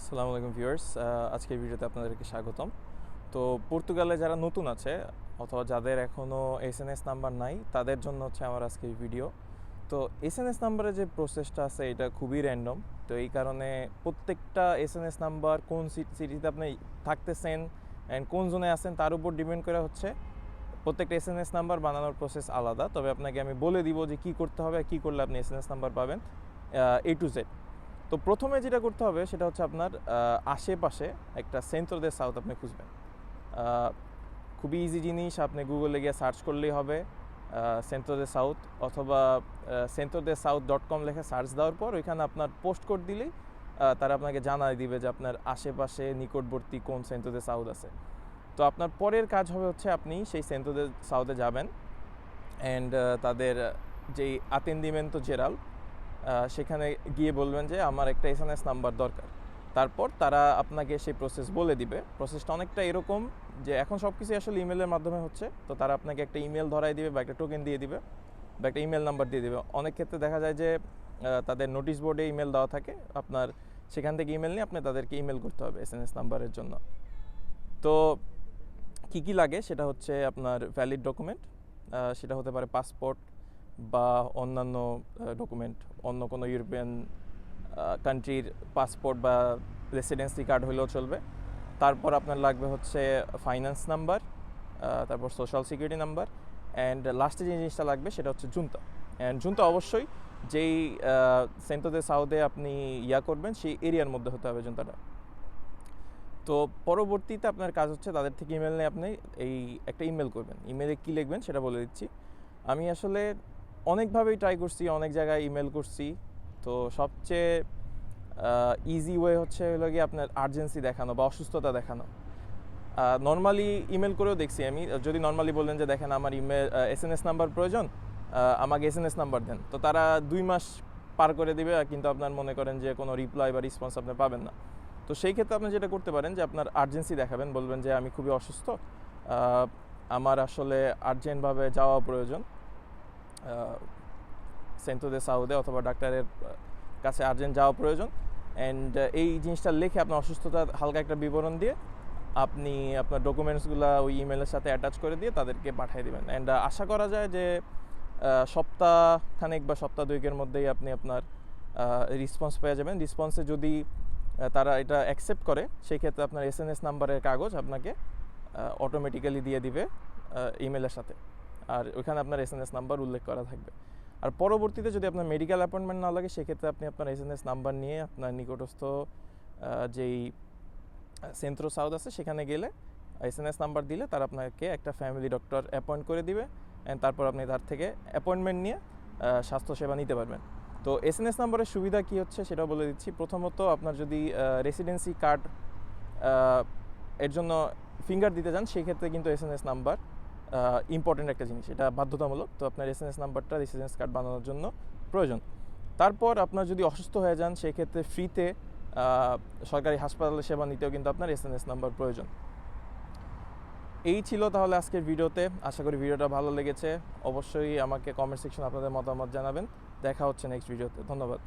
আসসালামু আলাইকুম ভিউয়ার্স আজকের ভিডিওতে আপনাদেরকে স্বাগতম। তো পর্তুগালে যারা নতুন আছে, অথবা যাদের এখনও এস এন এস নাম্বার নাই, তাদের জন্য হচ্ছে আমার আজকে এই ভিডিও। তো এস এন এস নাম্বারের যে প্রসেসটা আছে, এটা খুবই র্যান্ডম তো এই কারণে প্রত্যেকটা এস এন এস নাম্বার কোন সিটিতে আপনি থাকতেছেন অ্যান্ড কোন জোনে আছেন, তার উপর ডিপেন্ড করে হচ্ছে প্রত্যেকটা এস এন এস নাম্বার বানানোর প্রসেস আলাদা। তবে আপনাকে আমি বলে দিব যে কী করতে হবে কী করলে আপনি এস এন এস নাম্বার পাবেন এ টু জেড তো প্রথমে যেটা করতে হবে সেটা হচ্ছে আপনার আশেপাশে একটা সেন্ট্রো দে সাউথ আপনি খুঁজবেন। খুবই ইজি জিনিস, আপনি গুগলে গিয়ে সার্চ করলেই হবে সেন্ট্রো দে সাউথ অথবা centro de south dot com লেখে সার্চ দেওয়ার পর ওইখানে আপনার পোস্ট কোড দিলেই তারা আপনাকে জানাই দিবে যে আপনার আশেপাশে নিকটবর্তী কোন সেন্ট্রো দে সাউথ আছে। তো আপনার পরের কাজ হবে হচ্ছে আপনি সেই সেন্ট্রো দে সাউথে যাবেন। অ্যান্ড তাদের, যেই আতেন্দিমেন্তো জেরাল সেখানে গিয়ে বলবেন যে আমার একটা এস এস নাম্বার দরকার। তারপর তারা আপনাকে সেই প্রসেস বলে দিবে। প্রসেসটা অনেকটা এরকম যে এখন সব কিছু আসলে ইমেলের মাধ্যমে হচ্ছে। তো তারা আপনাকে একটা ইমেল ধরাই দিবে বা একটা টোকেন দিয়ে দিবে বা একটা ইমেল নাম্বার দিয়ে দিবে। অনেক ক্ষেত্রে দেখা যায় যে তাদের নোটিশ বোর্ডে ইমেল দেওয়া থাকে। আপনার সেখান থেকে ইমেল নিয়ে আপনি তাদেরকে ইমেল করতে হবে এস এস নাম্বারের জন্য। তো কী কী লাগে সেটা হচ্ছে আপনার ভ্যালিড ডকুমেন্ট সেটা হতে পারে পাসপোর্ট বা অন্যান্য ডকুমেন্ট অন্য কোনো ইউরোপিয়ান কান্ট্রির পাসপোর্ট বা রেসিডেন্সি কার্ড হলেও চলবে। তারপর আপনার লাগবে হচ্ছে ফাইন্যান্স নাম্বার তারপর সোশ্যাল সিকিউরিটি নাম্বার অ্যান্ড লাস্টে যে জিনিসটা লাগবে সেটা হচ্ছে জুনতা অ্যান্ড জুনতা অবশ্যই যেই সেন্টোদে সাউদে আপনি ইয়া করবেন, সেই এরিয়ার মধ্যে হতে হবে জুনতাটা তো পরবর্তীতে আপনার কাজ হচ্ছে তাদের থেকে ইমেল নিয়ে আপনি এই একটা ইমেল করবেন। ইমেলে কী লিখবেন সেটা বলে দিচ্ছি। আমি আসলে অনেকভাবেই ট্রাই করছি, অনেক জায়গায় ইমেল করছি। তো সবচেয়ে ইজি ওয়ে হচ্ছে হলো গিয়ে আপনার আর্জেন্সি দেখানো বা অসুস্থতা দেখানো। নর্মালি ইমেল করেও দেখছি আমি। যদি নর্মালি বললেন যে, দেখেন, আমার email S N S number প্রয়োজন আমাকে এস এন এস নাম্বার দেন। তো তারা দুই মাস পার করে দিবে, কিন্তু আপনার মনে করেন যে, কোনো রিপ্লাই বা রেসপন্স আপনি পাবেন না। তো সেই ক্ষেত্রে আপনি যেটা করতে পারেন যে, আপনার আর্জেন্সি দেখাবেন, বলবেন যে, আমি খুবই অসুস্থ আমার আসলে আর্জেন্টভাবে যাওয়া প্রয়োজন। সেন্টোদে সাউদে অথবা ডাক্তারের কাছে আর্জেন্ট যাওয়া প্রয়োজন। অ্যান্ড এই জিনিসটা লিখে আপনার অসুস্থতার হালকা একটা বিবরণ দিয়ে আপনি আপনার ডকুমেন্টসগুলো ওই ইমেলের সাথে অ্যাটাচ করে দিয়ে তাদেরকে পাঠিয়ে দেবেন। অ্যান্ড আশা করা যায় যে সপ্তাহখানেক বা সপ্তাহ দুয়েকের মধ্যেই আপনি আপনার রেসপন্স পেয়ে যাবেন। রেসপন্সে যদি তারা এটা অ্যাকসেপ্ট করে সেই ক্ষেত্রে আপনার এস এন এস নাম্বারের কাগজ আপনাকে অটোমেটিক্যালি দিয়ে দিবে ইমেলের সাথে। আর ওইখানে আপনার এস এন এস নাম্বার উল্লেখ করা থাকবে। আর পরবর্তীতে যদি আপনার মেডিকেল অ্যাপয়েন্টমেন্ট না লাগে, সেক্ষেত্রে আপনি আপনার এস এন এস নাম্বার নিয়ে আপনার নিকটস্থ যেই সেন্ট্রো সাউথ আছে, সেখানে গেলে এস এন এস নাম্বার দিলে তারা আপনাকে একটা ফ্যামিলি ডক্টর অ্যাপয়েন্ট করে দিবে। অ্যান্ড তারপর আপনি তার থেকে অ্যাপয়েন্টমেন্ট নিয়ে স্বাস্থ্যসেবা নিতে পারবেন। তো এস এন এস নাম্বারের সুবিধা কী হচ্ছে সেটা বলে দিচ্ছি। প্রথমত আপনার যদি রেসিডেন্সি কার্ড এর জন্য ফিঙ্গার দিতে চান সেই ক্ষেত্রে কিন্তু S N S number important একটা জিনিস, এটা বাধ্যতামূলক। তো আপনার এস নাম্বারটা রেসিডেন্স কার্ড বানানোর জন্য প্রয়োজন। তারপর আপনার যদি অসুস্থ হয়ে যান সেই ক্ষেত্রে ফ্রিতে সরকারি হাসপাতালে সেবা নিতেও কিন্তু আপনার এস এন এস নাম্বার প্রয়োজন। এই ছিল তাহলে আজকের ভিডিওতে। আশা করি ভিডিওটা ভালো লেগেছে। অবশ্যই আমাকে কমেন্ট সেকশন আপনাদের মতামত জানাবেন। দেখা হচ্ছে নেক্সট ভিডিওতে ধন্যবাদ।